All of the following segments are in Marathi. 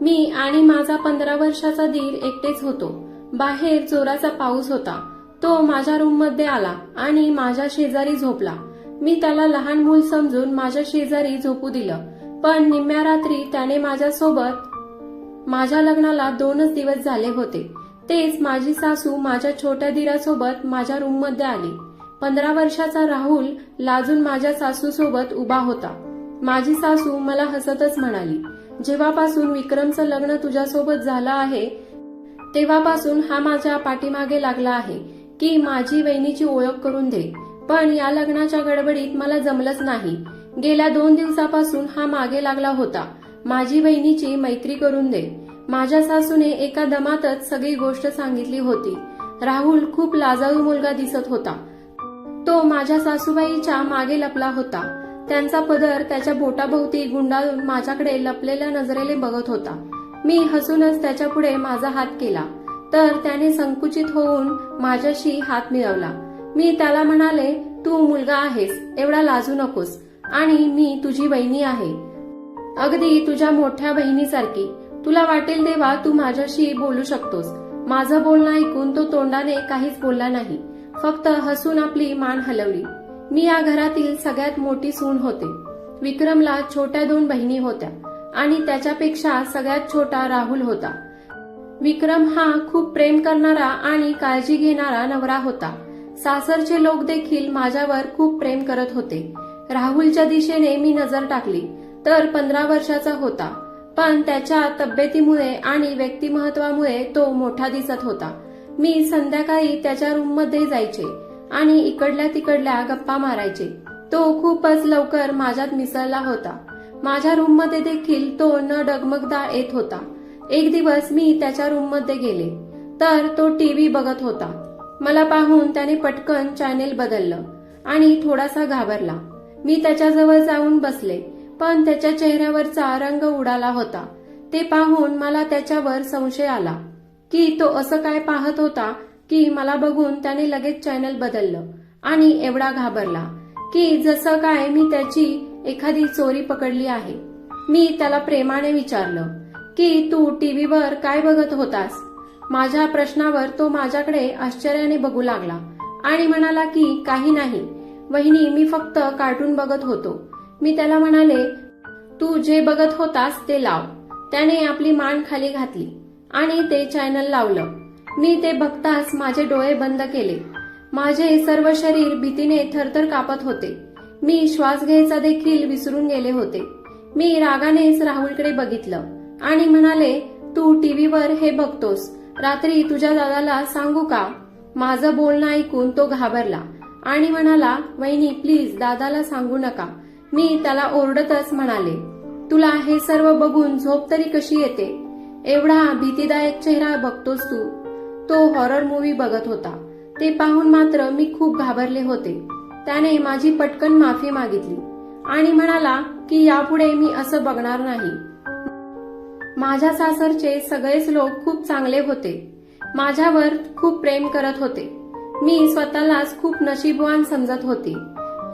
मी आणि माझा पंधरा वर्षाचा दीर एकटेच होतो. बाहेर जोराचा पाऊस होता. तो माझ्या रूममध्ये आला आणि माझ्या शेजारी झोपला. मी त्याला लहान मूल समजून माझ्या शेजारी झोपू दिलं. पण निम्म्या रात्री त्याने माझ्यासोबत माझ्या लग्नाला दोनच दिवस झाले होते. तेच माझी सासू माझ्या छोट्या दिरासोबत माझ्या रूममध्ये आली. पंधरा वर्षाचा राहुल लाजून माझ्या सासू सोबत उभा होता. माझी सासू मला हसतच म्हणाली जेव्हापासून विक्रमचं लग्न तुझ्यासोबत झालं आहे तेव्हापासून हा माझ्या पाठीमागे लागला आहे की माझी वहिनीची ओळख करून दे. पण या लग्नाच्या गडबडीत मला जमलंच नाही. गेल्या दोन दिवसापासून हा मागे लागला होता. माझी बहिणीची मैत्री करून दे. माझ्या सासूने एका दमातच सगळी गोष्ट सांगितली होती. राहुल खूप लाजाळू मुलगा दिसत होता. तो माझ्या सासूबाईच्या मागे लपला होता. त्यांचा पदर त्याच्या बोटाभोवती गुंडाळून माझ्याकडे लपलेल्या नजरेने बघत होता. मी हसूनच त्याच्या पुढे माझा हात केला. तर त्याने संकुचित होऊन माझ्याशी हात मिळवला. मी त्याला म्हणाले तू मुलगा आहेस एवढा लाजू नकोस. आणि मी तुझी बहिणी आहे. अगदी तुझ्या मोठ्या बहिणीसारखी तुला वाटेल तेव्हा तू माझ्याशी बोलू शकतोस. माझं बोलणं ऐकून तो तोंडाने काहीच बोलला नाही. फक्त हसून आपली मान हलवली. मी या घरातील सगळ्यात मोठी सून होते. विक्रमला छोट्या दोन बहिणी होत्या आणि त्याच्यापेक्षा सगळ्यात छोटा राहुल होता. विक्रम हा खूप प्रेम करणारा आणि काळजी घेणारा नवरा होता. सासरचे लोक देखील माझ्यावर खूप प्रेम करत होते. राहुलच्या दिशेने मी नजर टाकली तर पंधरा वर्षाचा होता. पण त्याच्या तब्येतीमुळे आणि व्यक्तिमत्वामुळे तो मोठा दिसत होता. मी संध्याकाळी त्याच्या रूममध्ये जायचे. आणि इकडल्या तिकडल्या गप्पा मारायचे. तो खूपच लवकर माझ्यात मिसळला होता. माझ्या रूममध्ये देखील तो न डगमगदा येत होता. एक दिवस मी त्याच्या रूममध्ये गेले. तर तो टीव्ही बघत होता. मला पाहून त्याने पटकन चॅनेल बदललं आणि थोडासा घाबरला. मी त्याच्याजवळ जाऊन बसले पण त्याच्या चेहऱ्यावरचा रंग उडाला होता. ते पाहून मला त्याच्यावर संशय आला की तो असं काय पाहत होता की मला बघून त्याने लगेच चॅनल बदललं आणि एवढा घाबरला की जसं काय मी त्याची एखादी चोरी पकडली आहे. मी त्याला प्रेमाने विचारलं की तू टीव्हीवर काय बघत होतास? माझ्या प्रश्नावर तो माझ्याकडे आश्चर्याने बघू लागला आणि म्हणाला की काही नाही. वहिनी मी फक्त कार्टून बघत होतो. मी त्याला म्हणाले तू जे बघत होतास ते लाव. त्याने आपली मान खाली घातली आणि ते चॅनल लावलं. मी ते बघताच माझे डोळे बंद केले. माझे सर्व शरीर भीतीने थरथर कापत होते. मी श्वास घ्यायचा देखील विसरून गेले होते. मी रागानेच राहुलकडे बघितलं आणि म्हणाले तू टीव्हीवर हे बघतोस. रात्री तुझ्या दादाला सांगू का? माझं बोलणं ऐकून तो घाबरला आणि म्हणाला वहिनी प्लीज दादाला सांगू नका. मी त्याला ओरडतच म्हणाले तुला हे सर्व बघून झोप तरी कशी येते? एवढा भीतीदायक चेहरा बघतोस तू. तो हॉरर मूवी बघत होता. ते पाहून मात्र मी खूप घाबरले होते. त्याने माझी पटकन माफी मागितली आणि म्हणाला की यापुढे मी असं बघणार नाही. माझ्या सासरचे सगळेच लोक खूप चांगले होते. माझ्यावर खूप प्रेम करत होते. मी स्वतःलाच खूप नशीबवान समजत होती.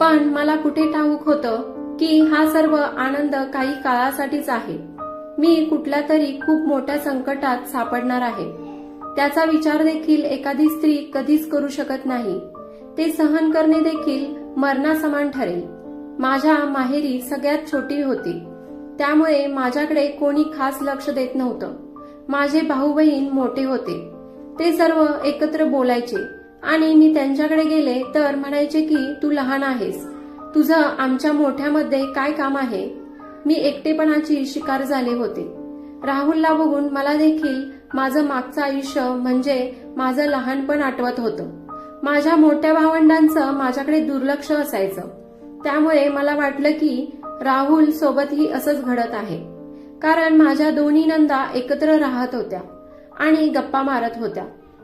पण मला कुठे ठाऊक होतं की हा सर्व आनंद काही काळासाठीच आहे. मी कुठल्या तरी खूप मोठ्या संकटात सापडणार आहे. त्याचा विचार देखील एखादी स्त्री कधीच करू शकत नाही. ते सहन करणे देखील मरणासमान ठरेल. माझ्या माहेरी सगळ्यात छोटी होती. त्यामुळे माझ्याकडे कोणी खास लक्ष देत नव्हतं. माझे भाऊ बहीण मोठे होते. ते सर्व एकत्र बोलायचे. आणि मी त्यांच्याकडे गेले तर म्हणायचे की तू लहान आहेस. तुझं आमच्या मोठ्यामध्ये काय काम आहे? मी एकटेपणाची शिकार झाले होते. राहुलला बघून मला देखील माझं मागचं आयुष्य म्हणजे माझं लहानपण आठवत होतं. माझ्या मोठ्या भावंडांचं माझ्याकडे दुर्लक्ष असायचं. त्यामुळे मला वाटलं की राहुल सोबतही असंच घडत आहे. कारण माझ्या दोन्ही नंदा एकत्र राहत होत्या आणि गप्पा मारत होत्या.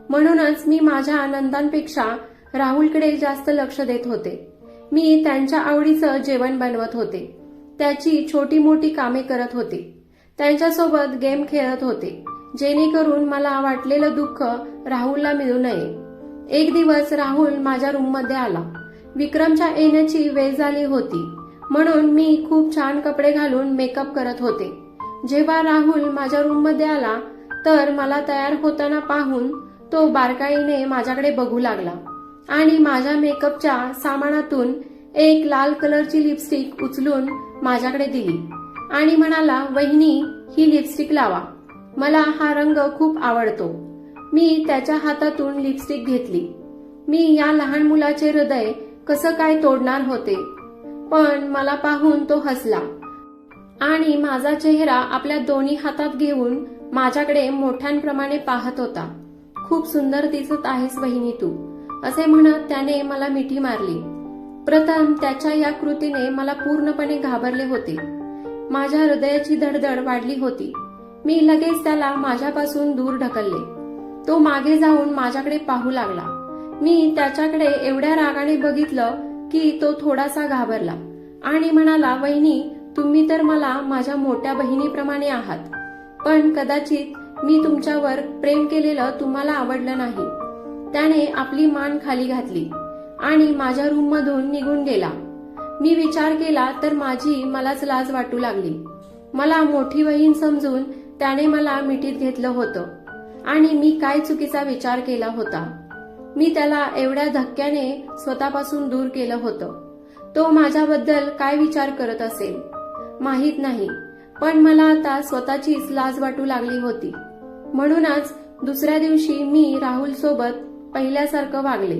म्हणूनच मी माझ्या नंदांपेक्षा राहुलकडे जास्त लक्ष देत होते. मी त्यांच्या आवडीचं जेवण बनवत होते. त्याची छोटी मोठी कामे करत होते. त्यांच्यासोबत गेम खेळत होते. जेणेकरून मला वाटलेलं दुःख राहुलला मिळू नये. एक दिवस राहुल माझ्या रूममध्ये आला. विक्रमच्या येण्याची वेळ झाली होती. म्हणून मी खूप छान कपडे घालून मेकअप करत होते. जेव्हा राहुल माझ्या रूममध्ये आला तर मला तयार होताना पाहून तो बारकाईने माझ्याकडे बघू लागला आणि माझ्या मेकअपच्या सामानातून एक लाल कलरची लिपस्टिक उचलून माझ्याकडे दिली आणि म्हणाला वहिनी ही लिपस्टिक लावा. मला हा रंग खूप आवडतो. मी त्याच्या हातातून लिपस्टिक घेतली. मी या लहान मुलाचे हृदय कसं काय तोडणार होते? पण मला पाहून तो हसला. आणि माझा चेहरा आपल्या दोन्ही हातात घेऊन माझ्याकडे मोठ्यांप्रमाणे पाहत होता. खूप सुंदर दिसत आहेस बहिणी तू असे म्हणत त्याने मला मिठी मारली. प्रथम त्याच्या या कृतीने मला पूर्णपणे घाबरले होते. माझ्या हृदयाची धडधड वाढली होती. मी लगेच त्याला माझ्यापासून दूर ढकलले. तो मागे जाऊन माझ्याकडे पाहू लागला. मी त्याच्याकडे एवढ्या रागाने बघितलं की तो थोडासा घाबरला आणि म्हणाला वहिनी तुम्ही तर मला माझ्या मोठ्या बहिणीप्रमाणे आहात. पण कदाचित मी तुमच्यावर प्रेम केलेलं तुम्हाला आवडलं नाही. त्याने आपली मान खाली घातली आणि माझ्या रूम मधून निघून गेला. मी विचार केला तर माझी मलाच लाज वाटू लागली. मला मोठी बहीण समजून त्याने मला मिठीत घेतलं होतं. आणि मी काय चुकीचा विचार केला होता? मी त्याला एवढ्या धक्क्याने स्वतःपासून दूर केलं होतं. तो माझ्याबद्दल काय विचार करत असेल? माहीत नाही. पण मला आता स्वतःचीच लाज वाटू लागली होती. म्हणूनच दुसऱ्या दिवशी मी राहुल सोबत पहिल्यासारखं वागले.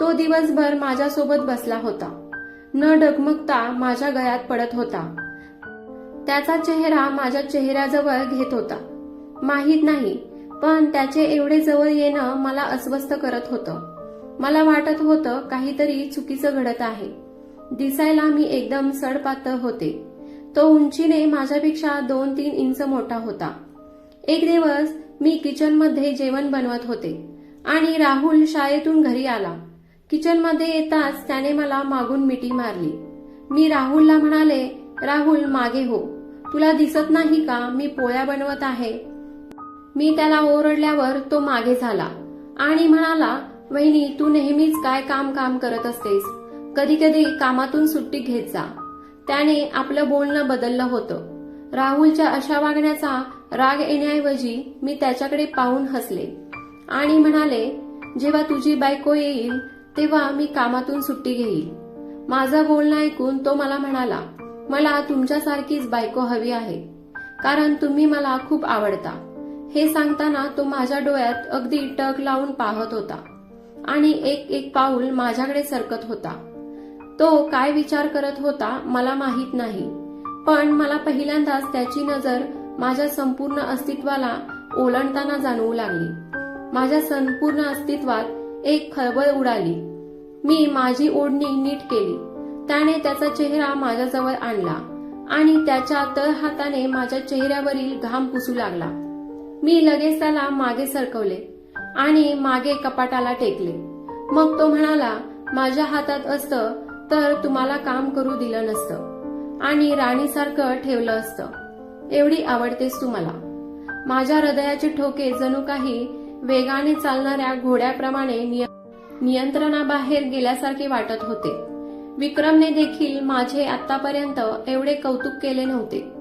तो दिवसभर माझ्यासोबत बसला होता. न डगमगता माझ्या गळ्यात पडत होता. त्याचा चेहरा माझ्या चेहऱ्याजवळ घेत होता. माहीत नाही पण त्याचे एवढे जवळ येणं मला अस्वस्थ करत होतं. मला वाटत होतं काहीतरी चुकीचं घडत आहे. दिसायला मी एकदम सडपातळ होते. तो उंचीने माझ्यापेक्षा दोन तीन इंच मोठा होता. एक दिवस मी किचनमध्ये जेवण बनवत होते आणि राहुल शाळेतून घरी आला. किचनमध्ये येताच त्याने मला मागून मिठी मारली. मी राहुलला म्हणाले राहुल मागे हो. तुला दिसत नाही का मी पोळ्या बनवत आहे? मी त्याला ओरडल्यावर तो मागे झाला आणि म्हणाला वहिनी तू नेहमीच काय काम काम करत असतेस? कधी कधी कामातून सुट्टी घेत जा. त्याने आपलं बोलणं बदललं होतं. राहुलच्या अशा वागण्याचा राग येण्याऐवजी मी त्याच्याकडे पाहून हसले आणि म्हणाले जेव्हा तुझी बायको येईल तेव्हा मी कामातून सुट्टी घेईल. माझं बोलणं ऐकून तो मला म्हणाला मला तुमच्यासारखीच बायको हवी आहे. कारण तुम्ही मला खूप आवडता. हे सांगताना तो माझ्या डोळ्यात अगदी टक लावून पाहत होता. आणि एक एक पाऊल माझ्याकडे सरकत होता. तो काय विचार करत होता मला माहीत नाही. पण मला पहिल्यांदाच त्याची नजर माझ्या संपूर्ण अस्तित्वाला ओलांडताना जाणवू लागली. माझ्या संपूर्ण अस्तित्वात एक खळबळ उडाली. मी माझी ओढणी नीट केली. त्याने त्याचा चेहरा माझ्याजवळ आणला आणि त्याच्या तळ हाताने माझ्या चेहऱ्यावरील घाम पुसू लागला. मी लगेच त्याला मागे सरकवले आणि मागे कपाटाला टेकले. मग तो म्हणाला माझ्या हातात असतं तर तुम्हाला काम करू दिलं नसतं आणि राणीसारखं ठेवलं असतं. एवढी आवडतेस तुम्हाला माझ्या हृदयाचे ठोके जणू काही वेगाने चालणाऱ्या घोड्याप्रमाणे निय- नियंत्रणाबाहेर गेल्यासारखे वाटत होते. विक्रमने देखील माझे आतापर्यंत एवढे कौतुक केले नव्हते.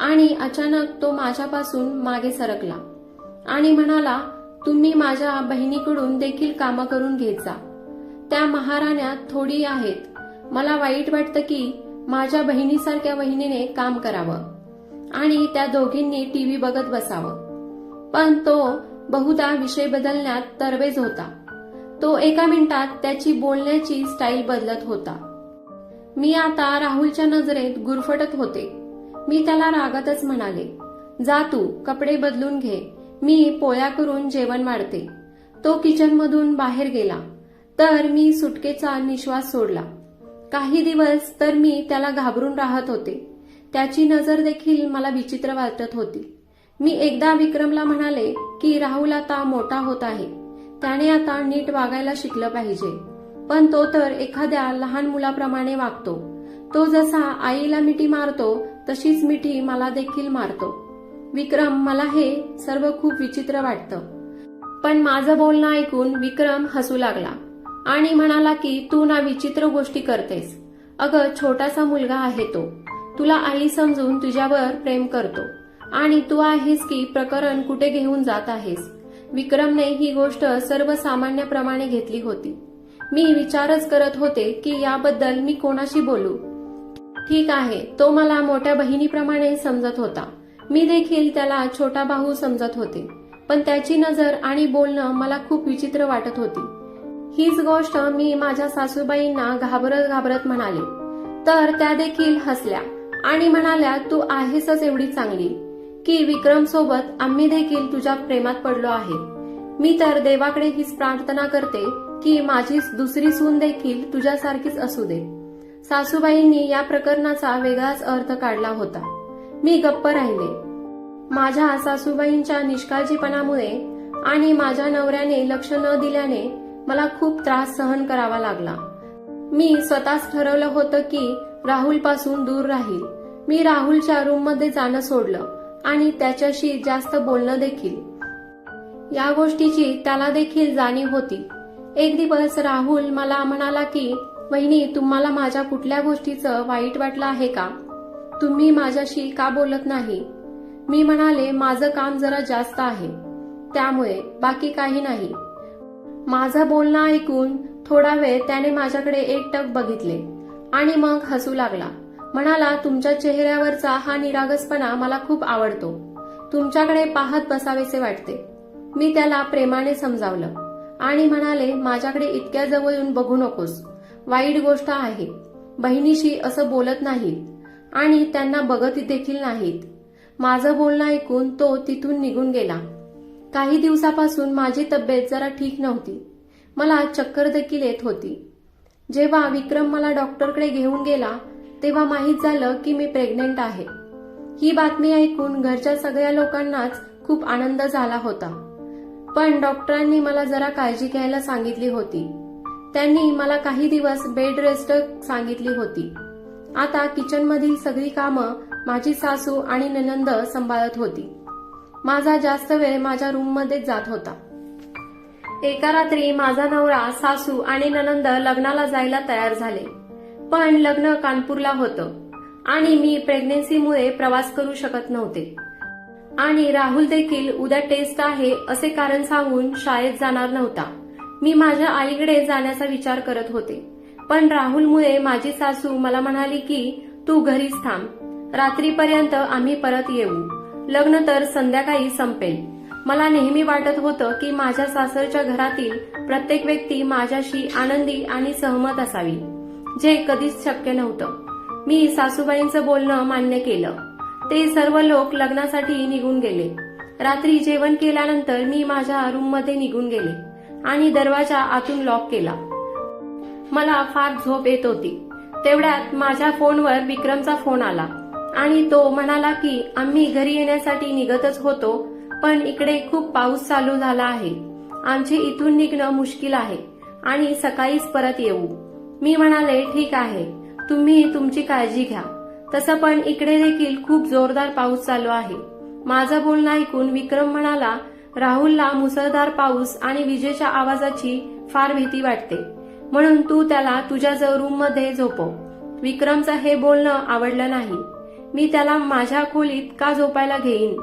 आणि अचानक तो माझ्यापासून मागे सरकला. आणि म्हणाला तुम्ही माझ्या बहिणीकडून देखील कामं करून घेत जा. त्या महाराण्या थोडी आहेत. मला वाईट वाटतं की माझ्या बहिणीसारख्या बहिणीने काम करावं. आणि त्या दोघींनी टीव्ही बघत बसावं. पण तो बहुधा विषय बदलण्यात तरबेज होता. तो एका मिनिटात त्याची बोलण्याची स्टाईल बदलत होता. मी आता राहुलच्या नजरेत गुरफटत होते. मी त्याला रागातच म्हणाले जा तू कपडे बदलून घे. मी पोळ्या करून जेवण वाढते. तो किचनमधून बाहेर गेला. तर मी सुटकेचा निश्वास सोडला. काही दिवस तर मी त्याला घाबरून राहत होते. त्याची नजर देखील मला विचित्र वाटत होती. मी एकदा विक्रमला म्हणाले की राहुल आता मोठा होत आहे. त्याने आता नीट वागायला शिकलं पाहिजे. पण तो तर एखाद्या लहान मुलाप्रमाणे वागतो. तो जसा आईला मिठी मारतो तशीच मिठी मला देखील मारतो. विक्रम मला हे सर्व खूप विचित्र वाटतं. पण माझं बोलणं ऐकून विक्रम हसू लागला आणि म्हणाला की तू ना विचित्र गोष्टी करतेस. अगं छोटासा मुलगा आहे तो. तुला आई समजून तुझ्यावर प्रेम करतो. आणि तू आहेस की प्रकरण कुठे घेऊन जात आहेस? विक्रमने ही गोष्ट सर्वसामान्यप्रमाणे घेतली होती. मी विचारच करत होते की याबद्दल मी कोणाशी बोलू? ठीक आहे तो मला मोठ्या बहिणीप्रमाणे समजत होता. मी देखील त्याला छोटा भाऊ समजत होते. पण त्याची नजर आणि बोलणं मला खूप विचित्र वाटत होती. हीच गोष्ट मी माझ्या सासूबाईंना घाबरत घाबरत म्हणाले. तर त्या देखील हसल्या आणि म्हणाल्या तू आहेसच एवढी चांगली. की विक्रम सोबत आम्ही देखील तुझ्या प्रेमात पडलो आहे. मी तर देवाकडे हीच प्रार्थना करते की माझी दुसरी सून देखील तुझ्यासारखीच असू दे. सासूबाईंनी या प्रकरणाचा वेगळाच अर्थ काढला होता. मी गप्प राहिले. माझ्या सासूबाईंच्या निष्काळजीपणामुळे आणि माझ्या नवऱ्याने लक्ष न दिल्याने मला खूप त्रास सहन करावा लागला. मी स्वतःच ठरवलं होतं की राहुलपासून दूर राहील. मी राहुलच्या रूममध्ये जाणं सोडलं आणि त्याच्याशी जास्त बोलणं देखील. या गोष्टीची त्याला देखील जाणीव होती. एक दिवस राहुल मला म्हणाला की वहिनी तुम्हाला माझ्या कुठल्या गोष्टीचं वाईट वाटलं आहे का? तुम्ही माझ्याशी का बोलत नाही? मी म्हणाले माझं काम जरा जास्त आहे. त्यामुळे बाकी काही नाही. माझं बोलणं ऐकून थोडा वेळ त्याने माझ्याकडे एकटक बघितले आणि मग हसू लागला. म्हणाला तुमच्या चेहऱ्यावरचा हा निरागसपणा मला खूप आवडतो. तुमच्याकडे पाहत बसावेसे वाटते. मी त्याला प्रेमाने समजावलं. आणि म्हणाले माझ्याकडे इतक्या जवळ येऊन बघू नकोस. वाईट गोष्ट आहे. बहिणीशी असं बोलत नाहीत आणि त्यांना बघत देखील नाहीत. माझं बोलणं ऐकून तो तिथून निघून गेला. काही दिवसापासून माझी तब्येत जरा ठीक नव्हती. मला चक्कर देखील येत होती. जेव्हा विक्रम मला डॉक्टरकडे घेऊन गेला तेव्हा माहीत झालं की मी प्रेग्नेंट आहे. ही बातमी ऐकून घरच्या सगळ्या लोकांनाच खूप आनंद झाला होता. पण डॉक्टरांनी मला जरा काळजी घ्यायला सांगितली होती. त्यांनी मला काही दिवस बेड रेस्ट सांगितली होती. आता किचनमधील सगळी कामं माझी सासू आणि ननंद सांभाळत होती. माझा जास्त वेळ माझ्या रूममध्येच जात होता. एका रात्री माझा नवरा सासू आणि ननंद लग्नाला जायला तयार झाले. पण लग्न कानपूरला होतं आणि मी प्रेग्नेन्सीमुळे प्रवास करू शकत नव्हते. आणि राहुल देखील उद्या टेस्ट आहे असे कारण सांगून शाळेत जाणार नव्हता. मी माझ्या आईकडे जाण्याचा विचार करत होते. पण राहुलमुळे माझी सासू मला म्हणाली की तू घरीच थांब. रात्रीपर्यंत आम्ही परत येऊ. लग्न तर संध्याकाळी संपेल. मला नेहमी वाटत होतं की माझ्या सासरच्या घरातील प्रत्येक व्यक्ती माझ्याशी आनंदी आणि सहमत असावी. जे कधीच शक्य नव्हतं. मी सासूबाईंचं बोलणं मान्य केलं. ते सर्व लोक लग्नासाठी निघून गेले. रात्री जेवण केल्यानंतर मी माझ्या रूममध्ये निघून गेले आणि दरवाजा आतून लॉक केला. मला फार झोप येत होती. तेवढ्यात माझ्या फोनवर विक्रमचा फोन आला आणि तो म्हणाला की आम्ही घरी येण्यासाठी निघतच होतो पण इकडे खूप पाऊस चालू झाला आहे. आमचे इथून निघणं मुश्किल आहे आणि सकाळीच परत येऊ. मी म्हणाले ठीक आहे. तुम्ही तुमची काळजी घ्या. तसं पण इकडे देखील खूप जोरदार पाऊस चालू आहे. माझं बोलणं ऐकून विक्रम म्हणाला राहुलला मुसळधार पाऊस आणि विजेच्या आवाजाची फार भीती वाटते. म्हणून तू त्याला तुझ्या रूममध्ये झोपव. विक्रमचं हे बोलणं आवडलं नाही. मी त्याला माझ्या खोलीत का झोपायला घेईन?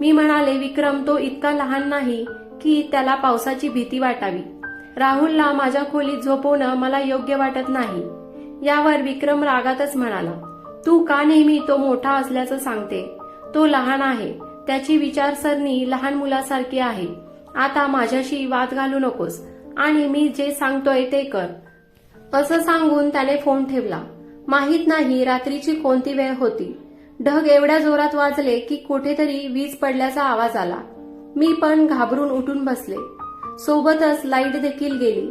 मी म्हणाले विक्रम तो इतका लहान नाही की त्याला पावसाची भीती वाटावी. राहुलला माझ्या खोलीत झोपवणं मला योग्य वाटत नाही. यावर विक्रम रागातच म्हणाला. तू का नेहमी तो मोठा असल्याचं सांगते? तो लहान आहे. त्याची विचारसरणी लहान मुलासारखी आहे. आता माझ्याशी वाद घालू नकोस. आणि मी जे सांगतोय ते कर. असं सांगून त्याने फोन ठेवला. माहीत नाही रात्रीची कोणती वेळ होती. ढग एवढ्या जोरात वाजले की कुठेतरी वीज पडल्याचा आवाज आला. मी पण घाबरून उठून बसले. सोबतच लाइट देखील गेली.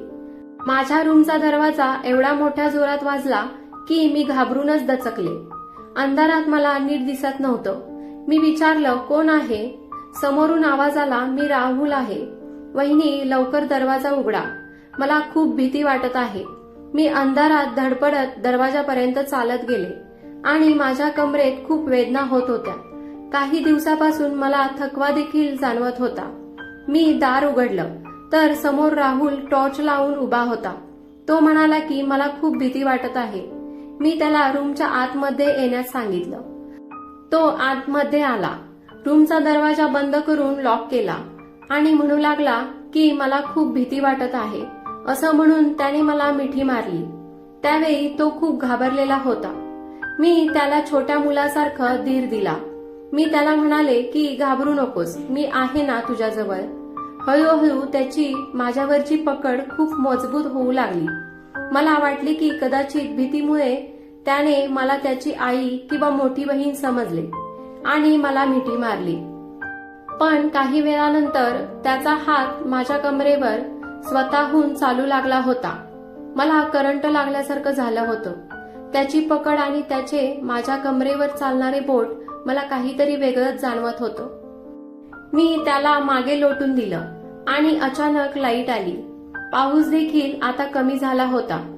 माझ्या रूमचा दरवाजा एवढा मोठ्या जोरात वाजला की मी घाबरूनच दचकले. अंधारात मला नीट दिसत नव्हतं. मी विचारलं कोण आहे? समोरून आवाज आला मी राहुल आहे. वहिनी लवकर दरवाजा उघडा. मला खूप भीती वाटत आहे. मी अंधारात धडपडत दरवाजापर्यंत चालत गेले आणि माझ्या कमरेत खूप वेदना होत होत्या. काही दिवसापासून मला थकवा देखील जाणवत होता. मी दार उघडलं तर समोर राहुल टॉर्च लावून उभा होता. तो म्हणाला की मला खूप भीती वाटत आहे. मी त्याला रूमच्या आतमध्ये येण्यास सांगितलं. तो आतमध्ये आला. रूमचा दरवाजा बंद करून लॉक केला आणि म्हणू लागला की मला खूप भीती वाटत आहे. असं म्हणून त्याने मला मिठी मारली. त्यावेळी तो खूप घाबरलेला होता. मी त्याला छोट्या मुलासारखं धीर दिला. मी त्याला म्हणाले की घाबरू नकोस मी आहे ना तुझ्याजवळ. हळूहळू त्याची माझ्यावरची पकड खूप मजबूत होऊ लागली. मला वाटले की कदाचित भीतीमुळे त्याने मला त्याची आई किंवा मोठी बहीण समजले आणि मला मिठी मारली. पण काही वेळानंतर त्याचा हात माझ्या कमरेवर स्वतःहून चालू लागला होता. मला करंट लागल्यासारखं झालं होतं. त्याची पकड आणि त्याचे माझ्या कमरेवर चालणारे बोट मला काहीतरी वेगळंच जाणवत होतं. मी त्याला मागे लोटून दिलं आणि अचानक लाइट आली. पाऊस देखील आता कमी झाला होता.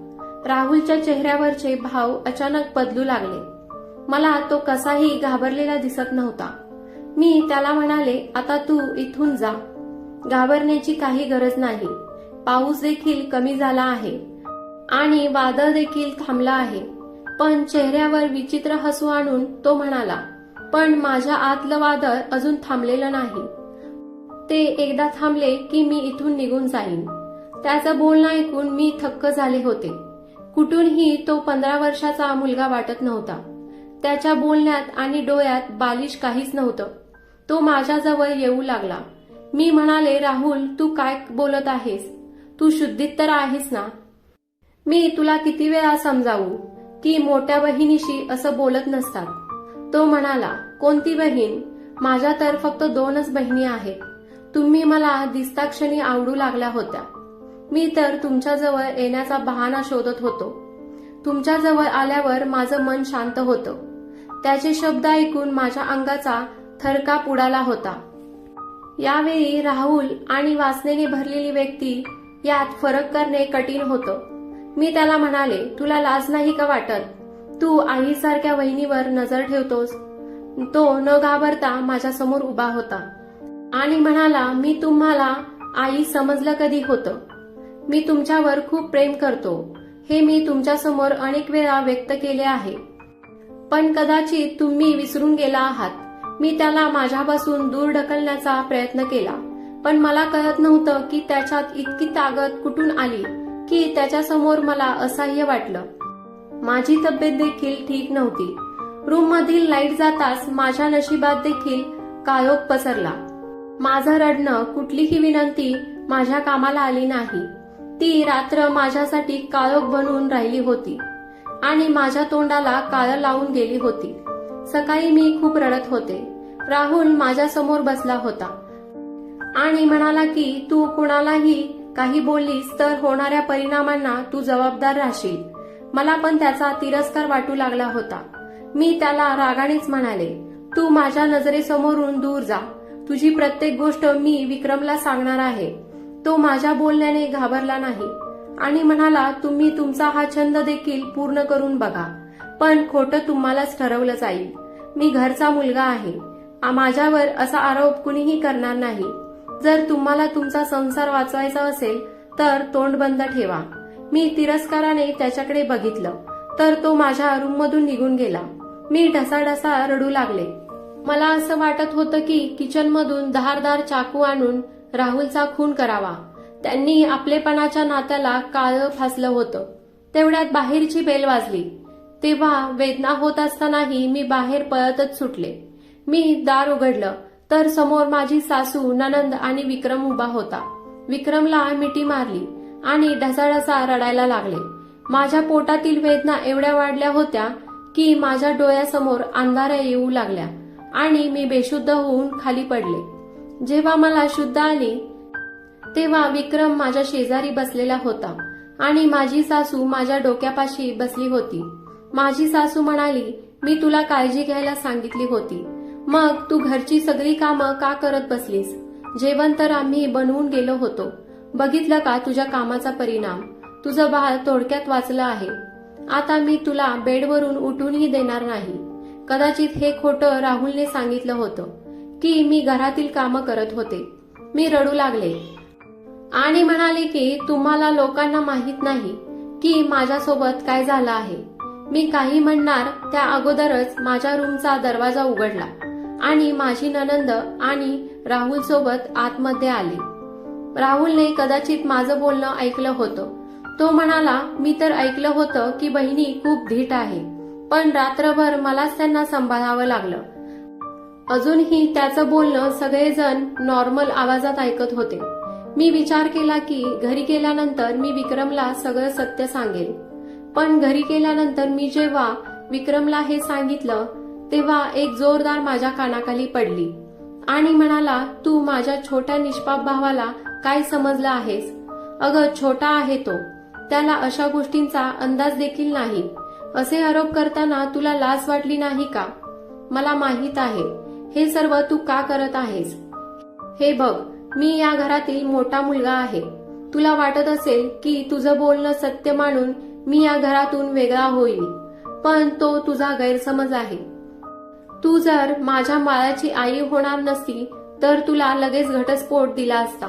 राहुलच्या चेहऱ्यावरचे भाव अचानक बदलू लागले. मला तो कसाही घाबरलेला दिसत नव्हता. मी त्याला म्हणाले आता तू इथून जा. घाबरण्याची काही गरज नाही. पाऊस देखील कमी झाला आहे. आणि वादळ देखील थांबला आहे. पण चेहऱ्यावर विचित्र हसू आणून तो म्हणाला पण माझ्या आतलं वादळ अजून थांबलेलं नाही. ते एकदा थांबले की मी इथून निघून जाईन. त्याचं बोलणं ऐकून मी थक्क झाले होते. कुठूनही तो पंधरा वर्षाचा मुलगा वाटत नव्हता. त्याच्या बोलण्यात आणि डोळ्यात बालिश काहीच नव्हतं. तो माझ्याजवळ येऊ लागला. मी म्हणाले राहुल तू काय बोलत आहेस? तू शुद्धीत तर आहेस ना? मी तुला किती वेळा समजावू? की मोठ्या बहिणीशी असं बोलत नसतात. तो म्हणाला कोणती बहीण? माझ्या तर फक्त दोनच बहिणी आहेत. तुम्ही मला दिसताक्षणी आवडू लागल्या होत्या. मी तर तुमच्याजवळ येण्याचा बहाणा शोधत होतो. तुमच्याजवळ आल्यावर माझं मन शांत होतं. त्याचे शब्द ऐकून माझ्या अंगाचा थरकाप उडाला होता. यावेळी राहुल आणि वासनेने भरलेली व्यक्ती यात फरक करणे कठीण होतं. मी त्याला म्हणाले तुला लाज नाही का वाटत? तू आईसारख्या वहिनीवर नजर ठेवतोस. तो न घाबरता माझ्यासमोर उभा होता. आणि म्हणाला मी तुम्हाला आई समजलं कधी होतं? मी तुमच्यावर खूप प्रेम करतो. हे मी तुमच्यासमोर अनेक वेळा व्यक्त केले आहे. पण कदाचित तुम्ही विसरून गेला आहात. मी त्याला माझ्यापासून दूर ढकलण्याचा प्रयत्न केला. पण मला कळत नव्हतं की त्याच्यात इतकी ताकद कुठून आली की त्याच्यासमोर मला असह्य वाटलं. माझी तब्येत देखील ठीक नव्हती. रूम मधील लाइट जाताच माझ्या नशिबात देखील काळोख पसरला. माझं रडणं कुठलीही विनंती माझ्या कामाला आली नाही. ती रात्र माझ्यासाठी काळोख बनवून राहिली होती आणि माझ्या तोंडाला काळं लावून गेली होती. सकाळी मी खूप रडत होते. राहुल माझ्यासमोर बसला होता आणि म्हणाला की तू कुणालाही काही बोललीस तर होणाऱ्या परिणामांना तू जबाबदार राहशील. मला पण त्याचा तिरस्कार वाटू लागला होता. मी त्याला रागानेच म्हणाले तू माझ्या नजरेसमोरून दूर जा. तुझी प्रत्येक गोष्ट मी विक्रमला सांगणार आहे. तो माझ्या बोलण्याने घाबरला नाही. आणि म्हणाला तुम्ही तुमचा हा छंद देखील पूर्ण करून बघा. पण खोटं तुम्हालाच ठरवलं जाईल. मी घरचा मुलगा आहे. माझ्यावर असा आरोप कुणीही करणार नाही. जर तुम्हाला तुमचा संसार वाचवायचा असेल तर तोंड बंद ठेवा. मी तिरस्काराने त्याच्याकडे बघितलं. तर तो माझ्या रूममधून निघून गेला. मी ढसाढसा रडू लागले. मला असं वाटत होतं की किचनमधून धारदार चाकू आणून राहुलचा खून करावा. त्यांनी आपलेपणाच्या नात्याला काळं फासलं होतं. तेवढ्यात बाहेरची बेल वाजली. तेव्हा वेदना होत असतानाही मी बाहेर पळतच सुटले. मी दार उघडलं तर समोर माझी सासू ननंद आणि विक्रम उभा होता. विक्रमला मिठी मारली आणि ढसाढसा रडायला लागले. माझ्या पोटातील वेदना एवढ्या वाढल्या होत्या की माझ्या डोळ्यासमोर अंधाऱ्या येऊ लागल्या आणि मी बेशुद्ध होऊन खाली पडले. जेव्हा मला शुद्ध आली तेव्हा विक्रम माझ्या शेजारी बसलेला होता आणि माझी सासू माझ्या डोक्यापाशी बसली होती. माझी सासू म्हणाली मी तुला काळजी घ्यायला सांगितली होती. मग तू घरची सगळी कामं का करत बसलीस? जेवण तर आम्ही बनवून गेलो होतो. बघितलं का तुझ्या कामाचा परिणाम? तुझं बाळ थोडक्यात वाचलं आहे. आता मी तुला बेडवरून उठूनही देणार नाही. कदाचित हे खोटं राहुलने सांगितलं होतं. की मी घरातील कामं करत होते. मी रडू लागले. आणि म्हणाले की तुम्हाला लोकांना माहीत नाही की माझ्यासोबत काय झालं आहे. मी काही म्हणणार त्या अगोदरच माझ्या रूमचा दरवाजा उघडला. आणि माझी ननंद आणि राहुल सोबत आतमध्ये आली. राहुलने कदाचित माझं बोलणं ऐकलं होतं. तो म्हणाला मी तर ऐकलं होतं की बहिणी खूप धीट आहे. पण रात्रभर मलाच त्यांना सांभाळावं लागलं. अजूनही त्याचं बोलणं सगळेजण नॉर्मल आवाजात ऐकत होते. मी विचार केला की घरी गेल्यानंतर मी विक्रमला सगळं सत्य सांगेल. पण घरी गेल्यानंतर मी जेव्हा विक्रमला हे सांगितलं तेव्हा एक जोरदार माझ्या कानाखाली पडली. आणि म्हणाला तू माझ्या छोट्या निष्पाप भावाला काय समजलं आहेस? अगं छोटा आहे तो. त्याला अशा गोष्टींचा अंदाज देखील नाही. असे आरोप करताना तुला लाज वाटली नाही का? मला माहीत आहे. हे सर्व तू का करत आहेस? हे बघ मी या घरातील मोठा मुलगा आहे. तुला वाटत असेल की तुझं बोलणं सत्य मानून मी या घरातून वेगळा होईल पण तो तुझा गैरसमज आहे. तू जर माझ्या माळाची आई होणार नसती तर तुला लगेच घटस्फोट दिला असता.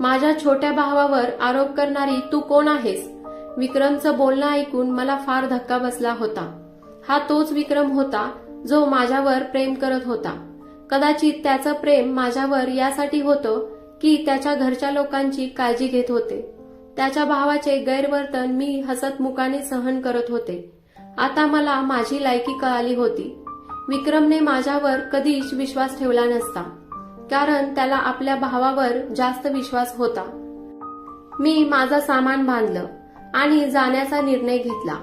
माझ्या छोट्या भावावर आरोप करणारी तू कोण आहेस? विक्रमचं बोलणं ऐकून मला फार धक्का बसला होता. हा तोच विक्रम होता जो माझ्यावर प्रेम करत होता. कदाचित त्याचं प्रेम माझ्यावर यासाठी होतं की त्याच्या घरच्या लोकांची काळजी घेत होते. त्याच्या भावाचे गैरवर्तन मी हसतमुखाने सहन करत होते. आता मला माझी लायकी कळाली होती. विक्रमने माझ्यावर कधीच विश्वास ठेवला नसता कारण त्याला आपल्या भावावर जास्त विश्वास होता. मी माझं सामान बांधलं आणि जाण्याचा निर्णय घेतला.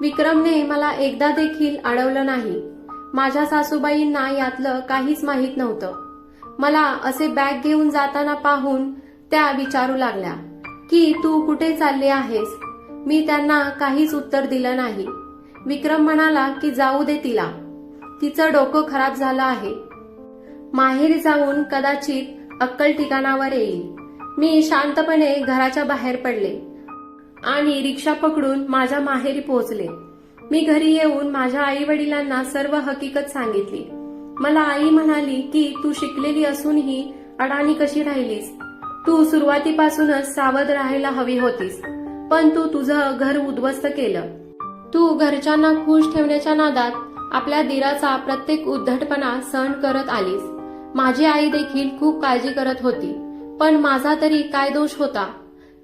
विक्रमने मला एकदा देखील अडवलं नाही. माझ्या सासूबाईंना यातलं काहीच माहीत नव्हतं. मला असे बॅग घेऊन जाताना पाहून त्या विचारू लागल्या की तू कुठे चालली आहेस? मी त्यांना काहीच उत्तर दिलं नाही. विक्रम म्हणाला की जाऊ दे तिला. तिचं डोकं खराब झालं आहे. माहेरी जाऊन कदाचित अक्कल ठिकाणावर येईल. मी शांतपणे घराच्या बाहेर पडले आणि रिक्षा पकडून माझ्या माहेरी पोहोचले. मी घरी येऊन माझ्या आई वडिलांना सर्व हकीकत सांगितली. मला आई म्हणाली की तू शिकलेली असूनही अडाणी कशी राहिलीस? तू सुरुवातीपासूनच सावध राहायला हवी होतीस पण तू तुझं घर उद्ध्वस्त केलं. तू घरच्यांना खुश ठेवण्याच्या नादात आपल्या दिराचा प्रत्येक उद्धटपणा सहन करत आलीस. माझी आई देखील खूप काळजी करत होती पण माझा तरी काय दोष होता?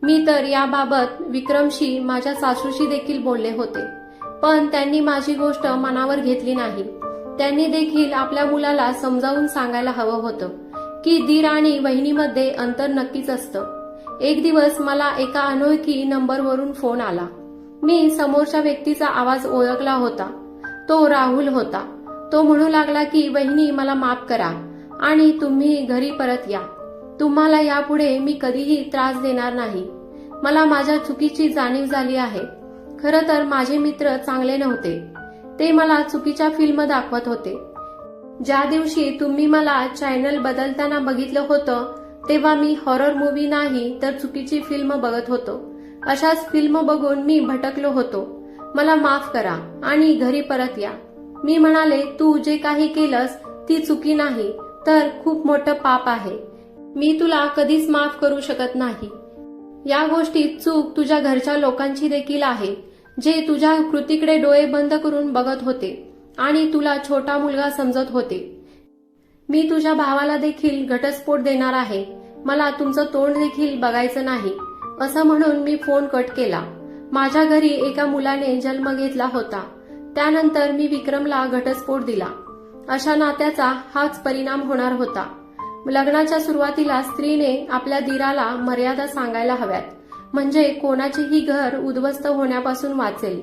मी तर याबाबत विक्रमशी माझ्या सासूशी देखील बोलले होते. पण त्यांनी माझी गोष्ट मनावर घेतली नाही. त्यांनी देखील आपल्या मुलाला समजावून सांगायला हवं होतं की दीर आणि वहिनीमध्ये अंतर नक्कीच असतं. एक दिवस मला एका अनोळखी नंबरवरून फोन आला. मी समोरच्या व्यक्तीचा आवाज ओळखला होता. तो राहुल होता. तो म्हणू लागला की वहिनी मला माफ करा आणि तुम्ही घरी परत या. तुम्हाला यापुढे मी कधीही त्रास देणार नाही. मला माझ्या चुकीची जाणीव झाली आहे. खरं तर माझे मित्र चांगले नव्हते. ते मला चुकीच्या फिल्म दाखवत होते. ज्या दिवशी तुम्ही मला चॅनल बदलताना बघितलं होतं तेव्हा मी हॉरर मूवी नाही तर चुकीची फिल्म बघत होतो. अशाच फिल्म बघून मी भटकलो होतो. मला माफ करा आणि घरी परत या. मी म्हणाले तू जे काही केलंस ती चुकी नाही तर खूप मोठं पाप आहे. मी तुला कधीच माफ करू शकत नाही. या गोष्टीत चूक तुझ्या घरच्या लोकांची देखील आहे. जे तुझ्या कृतीकडे डोळे बंद करून बघत होते आणि तुला छोटा मुलगा समजत होते. मी तुझ्या भावाला देखील घटस्फोट देणार आहे. मला तुमचं तोंड देखील बघायचं नाही. असं म्हणून मी फोन कट केला. माझ्या घरी एका मुलाने जन्म घेतला होता. त्यानंतर मी विक्रमला घटस्फोट दिला. अशा नात्याचा हाच परिणाम होणार होता. लग्नाच्या सुरुवातीला स्त्रीने आपल्या दिराला मर्यादा सांगायला हव्यात. म्हणजे कोणाचेही घर उद्ध्वस्त होण्यापासून वाचेल.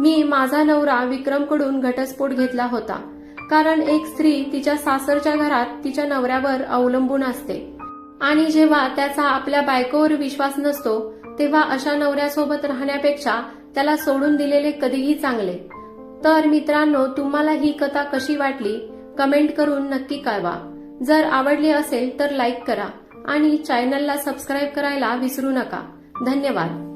मी माझा नवरा विक्रमकडून घटस्फोट घेतला होता. कारण एक स्त्री तिच्या सासरच्या घरात तिच्या नवऱ्यावर अवलंबून असते. आणि जेव्हा त्याचा आपल्या बायकोवर विश्वास नसतो तेव्हा अशा नवऱ्यासोबत राहण्यापेक्षा त्याला सोडून दिलेले कधीही चांगले. तर मित्रांनो तुम्हाला ही कथा कशी वाटली? कमेंट करून नक्की कळवा. जर आवडली असेल तर लाईक करा आणि चॅनलला सबस्क्राईब करायला विसरू नका. धन्यवाद.